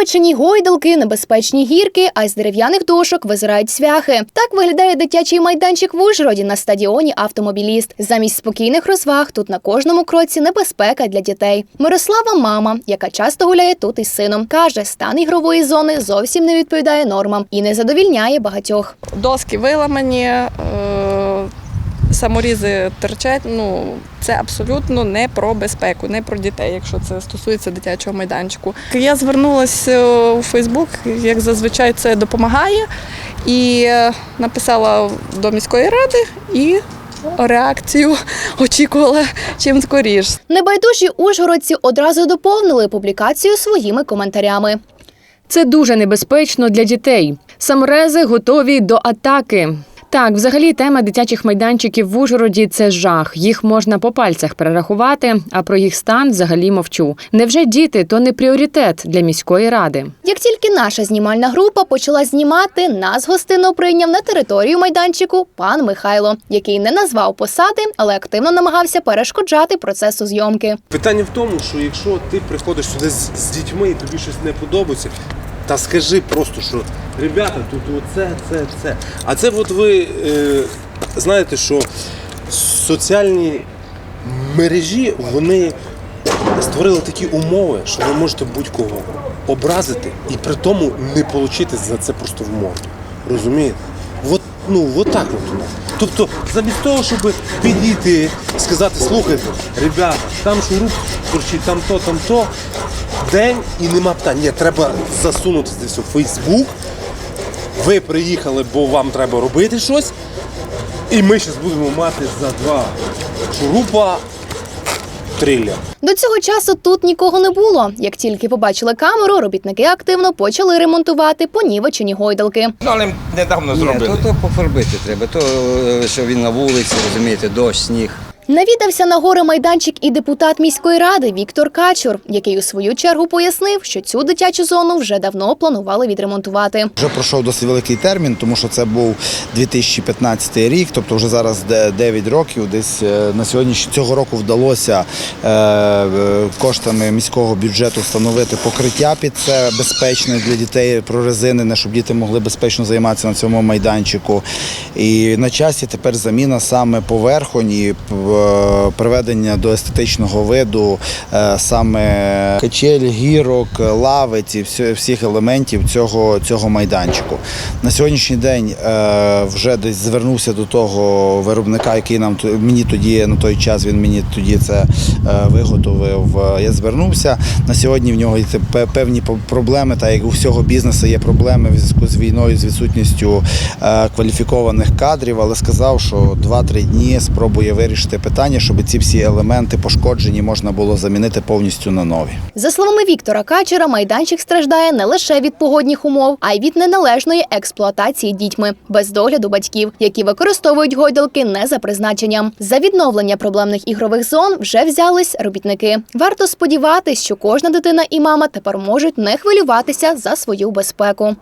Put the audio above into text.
Понівечені гойдалки, небезпечні гірки, а з дерев'яних дошок визирають свяхи. Так виглядає дитячий майданчик в Ужгороді на стадіоні Автомобіліст. Замість спокійних розваг тут на кожному кроці небезпека для дітей. Мирослава мама, яка часто гуляє тут із сином, каже, стан ігрової зони зовсім не відповідає нормам і не задовільняє багатьох. Доски виламані, е, саморізи терчать. Ну, це абсолютно не про безпеку, не про дітей, якщо це стосується дитячого майданчику. Я звернулася у Фейсбук, як зазвичай це допомагає, і е, написала до міської ради і реакцію очікувала чим скоріш. Небайдужі ужгородці одразу доповнили публікацію своїми коментарями. Це дуже небезпечно для дітей. Самрези готові до атаки. Так, взагалі, тема дитячих майданчиків в Ужгороді це жах. Їх можна по пальцях перерахувати, а про їх стан взагалі мовчу. Невже діти то не пріоритет для міської ради? Як тільки наша знімальна група почала знімати, нас гостинно прийняв на територію майданчику пан Михайло, який не назвав посади, але активно намагався перешкоджати процесу зйомки. Питання в тому, що якщо ти приходиш сюди з, з дітьми і тобі щось не подобається, та скажи просто, що ребята, тут оце, це, це. А це от ви е, знаєте, що соціальні мережі вони створили такі умови, що ви можете будь-кого образити і при тому не отримати за це просто в морду. Розумієте? От, ну, от так от у нас. Тобто, замість того, щоб підійти сказати, слухайте, ребята, там шуруп торчить, там то, там то, день і нема питань. Ні, треба засунути десь у Фейсбук. Ви приїхали, бо вам треба робити щось. І ми зараз будемо мати за два шурупа трилля. До цього часу тут нікого не було. Як тільки побачили камеру, робітники активно почали ремонтувати понівечені гойдалки. Ну, але недавно Ні, зробили. то, то пофарбити треба, то е, що він на вулиці, розумієте, дощ, сніг. Навідався на гори майданчик і депутат міської ради Віктор Качур, який у свою чергу пояснив, що цю дитячу зону вже давно планували відремонтувати. Вже пройшов досить великий термін, тому що це був 2015 рік, тобто вже зараз де- 9 років. Десь е, на сьогодні цього року вдалося е, коштами міського бюджету встановити покриття під це безпечне для дітей прорезинене, щоб діти могли безпечно займатися на цьому майданчику. І на часі тепер заміна саме поверхонь і е, приведення до естетичного виду е, саме качель, гірок, лавиць і всіх елементів цього, цього майданчику. На сьогоднішній день е, вже десь звернувся до того виробника, який нам мені тоді на той час він мені тоді це е, виготовив. Е, Я звернувся. На сьогодні в нього є певні проблеми, та як у всього бізнесу є проблеми в зв'язку з війною, з відсутністю е, кваліфікованих кадрів, але сказав, що 2-3 дні спробує вирішити питання, щоб ці всі елементи пошкоджені можна було замінити повністю на нові. За словами Віктора Качера, майданчик страждає не лише від погодних умов, а й від неналежної експлуатації дітьми без догляду батьків, які використовують гойдалки не за призначенням. За відновлення проблемних ігрових зон вже взялись робітники. Варто сподіватись, що кожна дитина і мама тепер можуть не хвилюватися за свою безпеку.